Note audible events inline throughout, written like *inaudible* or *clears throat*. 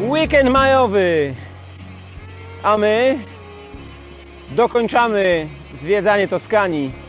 Weekend majowy! A my dokończamy zwiedzanie Toskanii.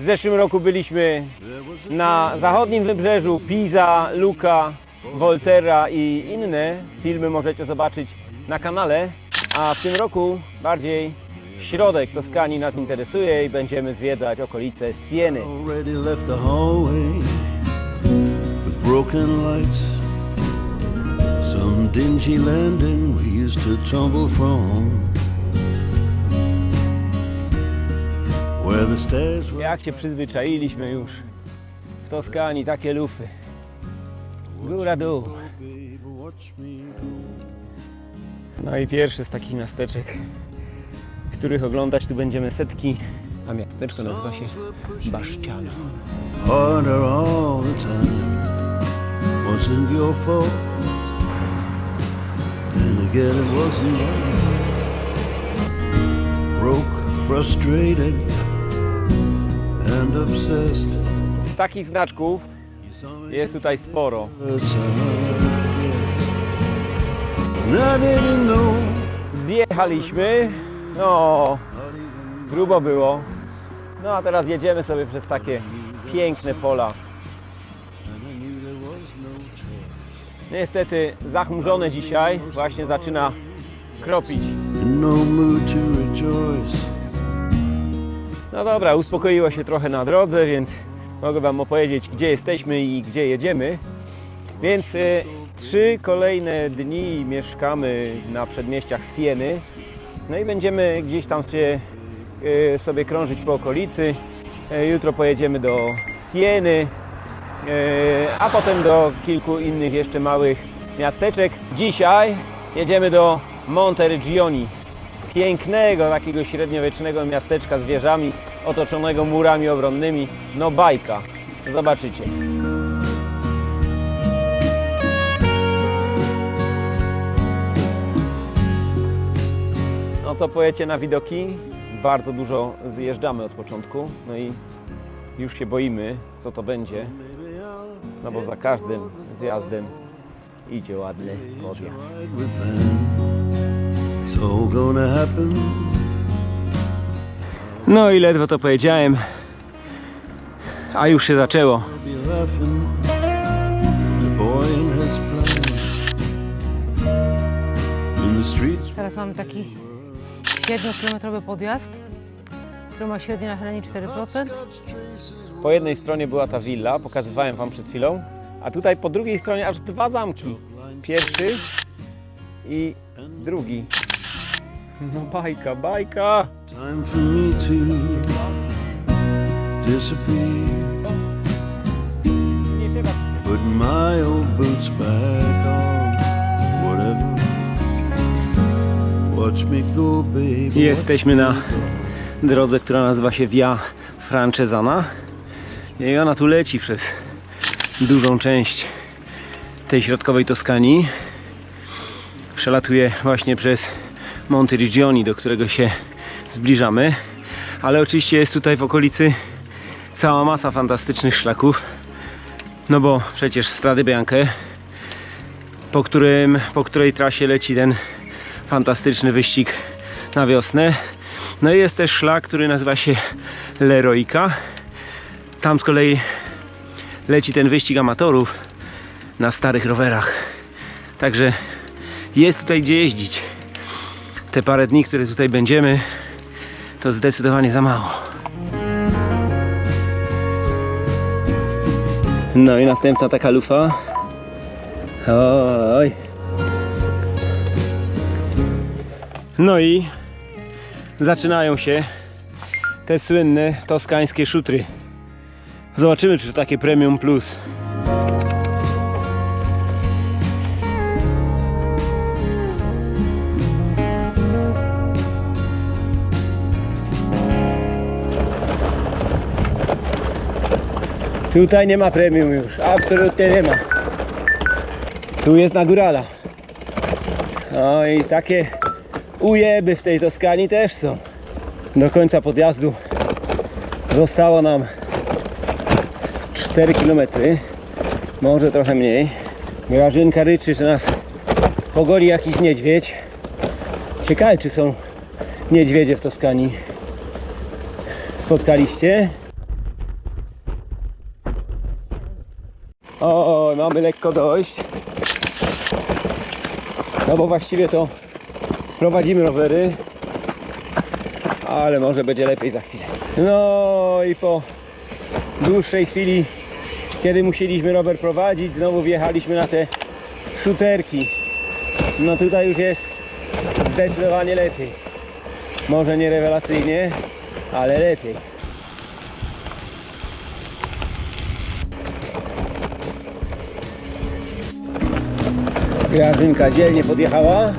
W zeszłym roku byliśmy na zachodnim wybrzeżu Pisa, Luca, Volterra i inne filmy możecie zobaczyć na kanale. A w tym roku bardziej środek Toskanii nas interesuje i będziemy zwiedzać okolice Sieny. Some dingy landing we used to tumble from. Jak się przyzwyczailiśmy już w Toskanii, takie lufy. Góra, dół. No i pierwszy z takich miasteczek, których oglądać tu będziemy setki, a miasteczko nazywa się Baszciano. Broke, frustrated. Takich znaczków jest tutaj sporo. Zjechaliśmy, no grubo było. No a teraz jedziemy sobie przez takie piękne pola. no. Niestety zachmurzone dzisiaj, właśnie zaczyna kropić. No dobra, uspokoiło się trochę na drodze, więc mogę Wam opowiedzieć, gdzie jesteśmy i gdzie jedziemy. Więc y, trzy kolejne dni mieszkamy na przedmieściach Sieny. No i będziemy gdzieś tam się, y, sobie krążyć po okolicy. Y, jutro pojedziemy do Sieny, a potem do kilku innych jeszcze małych miasteczek. Dzisiaj jedziemy do Monteregioni pięknego, takiego średniowiecznego miasteczka z wieżami otoczonego murami obronnymi. No bajka. Zobaczycie. No co powiecie na widoki? Bardzo dużo zjeżdżamy od początku, no i już się boimy, co to będzie, no bo za każdym zjazdem idzie ładny podjazd. No i ledwo to powiedziałem, a już się zaczęło. Teraz mamy taki 7-kilometrowy podjazd, który ma średnie nachylenie 4%. Po jednej stronie była ta willa, pokazywałem Wam przed chwilą, a tutaj po drugiej stronie aż dwa zamki. Pierwszy i drugi. No bajka, bajka! Time for me to disappear. Put my old boots back on. Whatever. Watch me go, baby. Jesteśmy na drodze, która nazywa się Via Francesana. I ona tu leci przez dużą część tej środkowej Toskanii. Przelatuje właśnie przez Monteriggioni, do którego się zbliżamy. Ale oczywiście jest tutaj w okolicy cała masa fantastycznych szlaków. No bo przecież Strady Bianche, po, którym, po której trasie leci ten fantastyczny wyścig na wiosnę. No i jest też szlak, który nazywa się Leroika. Tam z kolei leci ten wyścig amatorów na starych rowerach. Także jest tutaj gdzie jeździć. Te parę dni, które tutaj będziemy, to zdecydowanie za mało. No i następna taka lufa. Oj. No i zaczynają się te słynne toskańskie szutry. Zobaczymy, czy to takie premium plus. Tutaj nie ma premium już, absolutnie nie ma. Tu jest na górala. No i takie ujeby w tej Toskanii też są. Do końca podjazdu zostało nam 4 km, może trochę mniej. Grażynka ryczy, że nas pogoni jakiś niedźwiedź. Ciekawe, czy są niedźwiedzie w Toskanii. Spotkaliście? O, mamy lekko dojść. No bo właściwie to prowadzimy rowery, ale może będzie lepiej za chwilę. No i po dłuższej chwili, kiedy musieliśmy rower prowadzić, znowu wjechaliśmy na te szuterki. No tutaj już jest zdecydowanie lepiej. Może nie rewelacyjnie, ale lepiej. Grażynka dzielnie podjechała.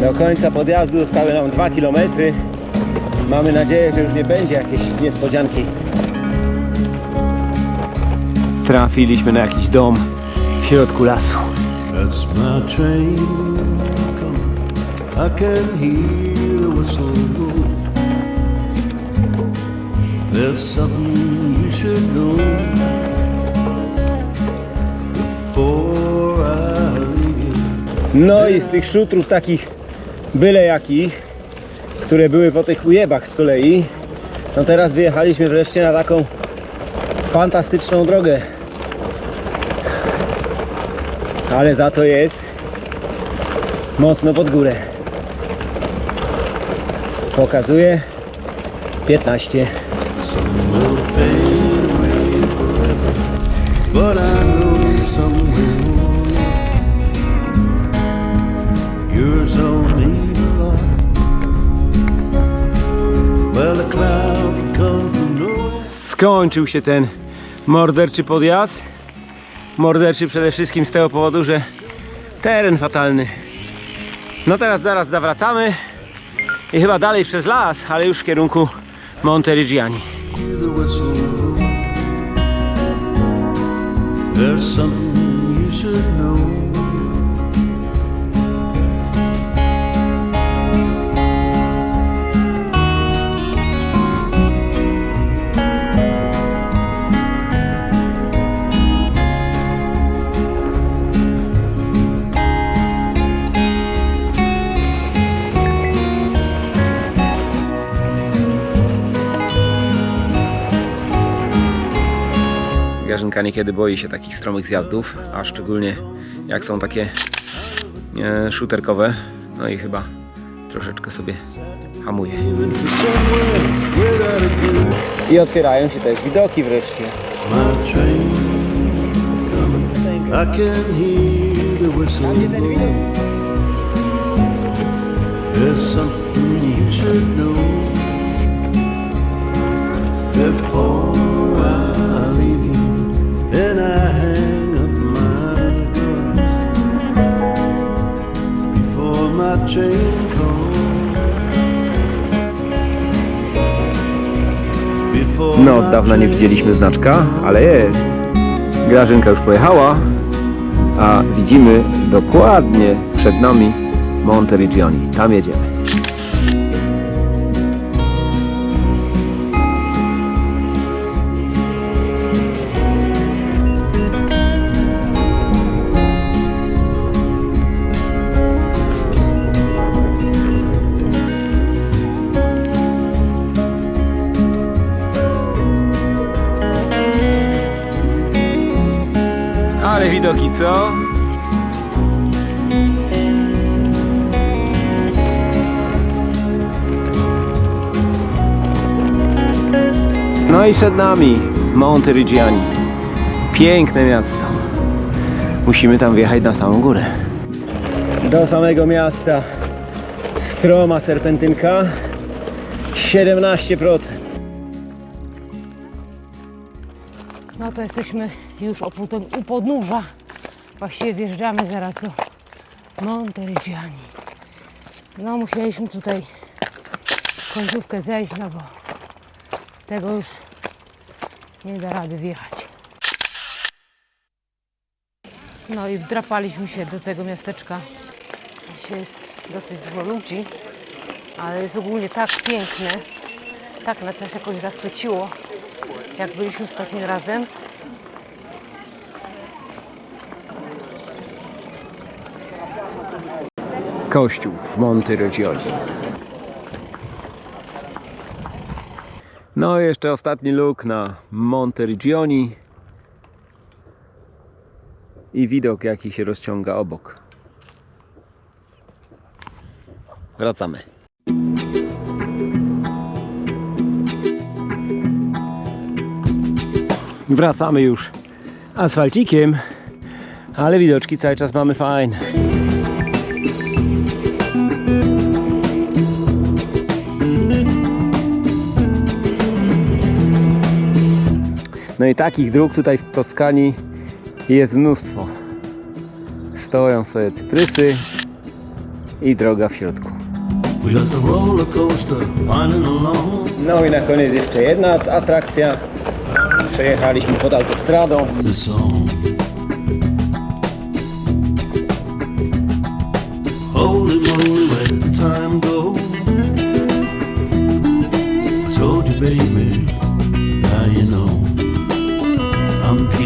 Do końca podjazdu zostały nam 2 km. Mamy nadzieję, że już nie będzie jakiejś niespodzianki. Trafiliśmy na jakiś dom w środku lasu. That's my train. I can hear the whistle blow. There's something you should know No i z tych szutrów takich byle jakich, które były po tych ujebach z kolei, no teraz wyjechaliśmy wreszcie na taką fantastyczną drogę. Ale za to jest mocno pod górę. Pokazuje 15. skończył się ten morderczy podjazd. Morderczy przede wszystkim z tego powodu, że teren fatalny. No teraz zaraz zawracamy i chyba dalej przez las, ale już w kierunku whistle blow. There's something Grażynka niekiedy boi się takich stromych zjazdów, a szczególnie jak są takie e, shooterkowe. No i chyba troszeczkę sobie hamuje. I otwierają się też widoki wreszcie. I can hear. There's something you before No, od dawna nie widzieliśmy znaczka, ale jest. Grażynka już pojechała, a widzimy dokładnie przed nami Monteriggioni. Tam jedziemy. Co? No i przed nami Monteriggiani. Piękne miasto. Musimy tam wjechać na samą górę. Do samego miasta stroma serpentynka 17%. No to jesteśmy już u podnóża. Właściwie wjeżdżamy zaraz do Monteriggiani. No musieliśmy tutaj końcówkę zejść, no bo tego już nie da rady wjechać. No i wdrapaliśmy się do tego miasteczka. Dzisiaj jest dosyć dużo ludzi, ale jest ogólnie tak piękne. Tak nas jakoś zachwyciło, jak byliśmy ostatnim razem. Kościół w Monte Regioni. No i jeszcze ostatni look na Monte Regioni i widok jaki się rozciąga obok. Wracamy. Wracamy już asfalcikiem, ale widoczki cały czas mamy fajne. No i takich dróg tutaj w Toskanii jest mnóstwo. Stoją sobie cyprysy i droga w środku. No i na koniec jeszcze jedna atrakcja. Przejechaliśmy pod autostradą. Holy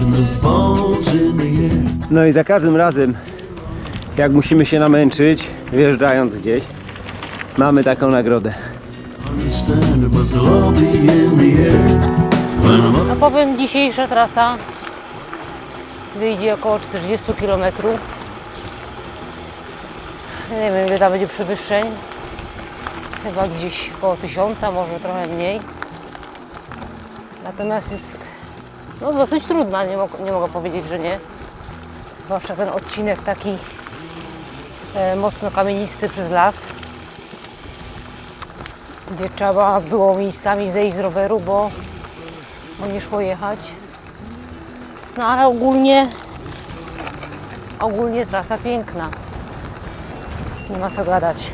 I'm keeping the balls in the air. No i za każdym razem, jak musimy się namęczyć, wjeżdżając gdzieś, mamy taką nagrodę. Understand it, but they'll all be in the air. When I'm up No powiem, dzisiejsza trasa wyjdzie około 40 km. Nie wiem, ile tam będzie przewyższeń. Chyba gdzieś koło 1000, może trochę mniej. Natomiast jest no, dosyć trudna, nie, mog- nie mogę powiedzieć, że nie. Zwłaszcza ten odcinek taki e, mocno kamienisty przez las. Gdzie trzeba było miejscami zejść z roweru, bo bo nie szło jechać. No ale ogólnie ogólnie trasa piękna. Nie ma co gadać.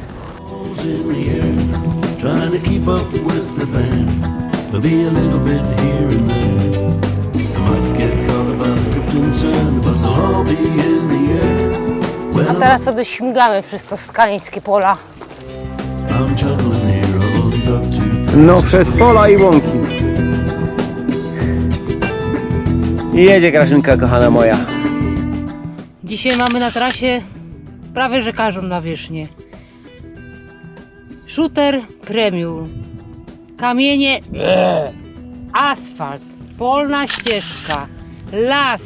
Trying to keep up with the band. There'll be a little bit here and there. A I'm, teraz sobie śmigamy przez pola. Only got two. No przez pola i łąki. I jedzie Grażynka, kochana moja. Dzisiaj mamy na trasie prawie że każdą nawierzchnię. Shooter premium. Kamienie. nie. *clears throat* Asfalt. Polna ścieżka. Las.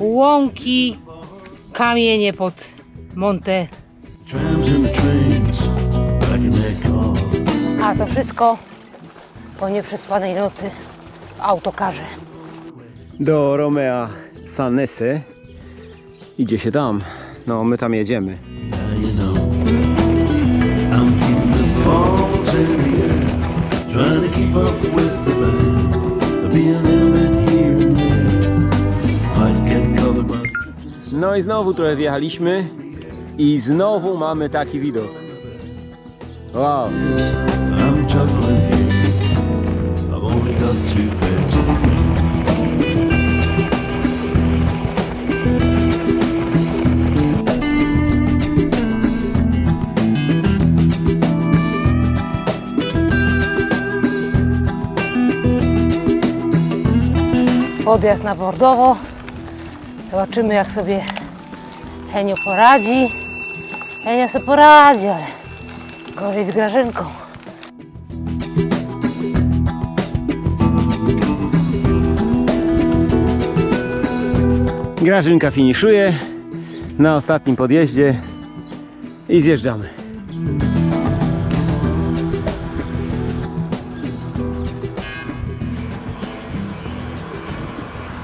Łąki. Kamienie pod Monte. A to wszystko po nieprzespanej nocy w autokarze. Do Romea Sanese. Idzie się tam. No, my tam jedziemy. I znowu trochę wjechaliśmy. I znowu mamy taki widok. Wow. Podjazd na Bordowo. Zobaczymy jak sobie Henio poradzi. Henio sobie poradzi, ale gorzej z Grażynką. Grażynka finiszuje na ostatnim podjeździe i zjeżdżamy.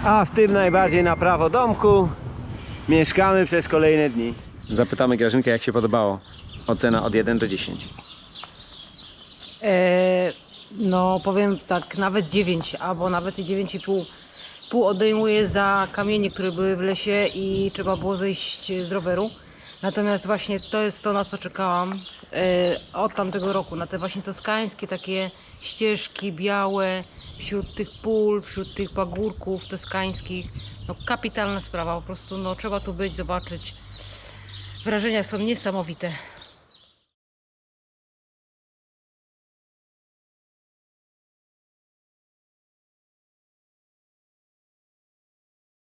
A w tym najbardziej na prawo domku mieszkamy przez kolejne dni. Zapytamy Grażynkę jak się podobało. Ocena od 1 do 10. E, no powiem tak, nawet 9 albo nawet i 9,5 pół odejmuję za kamienie, które były w lesie i trzeba było zejść z roweru. Natomiast właśnie to jest to, na co czekałam e, od tamtego roku, na te właśnie toskańskie takie ścieżki białe, wśród tych pól, wśród tych pagórków toskańskich. No kapitalna sprawa, po prostu no, trzeba tu być, zobaczyć. Wrażenia są niesamowite.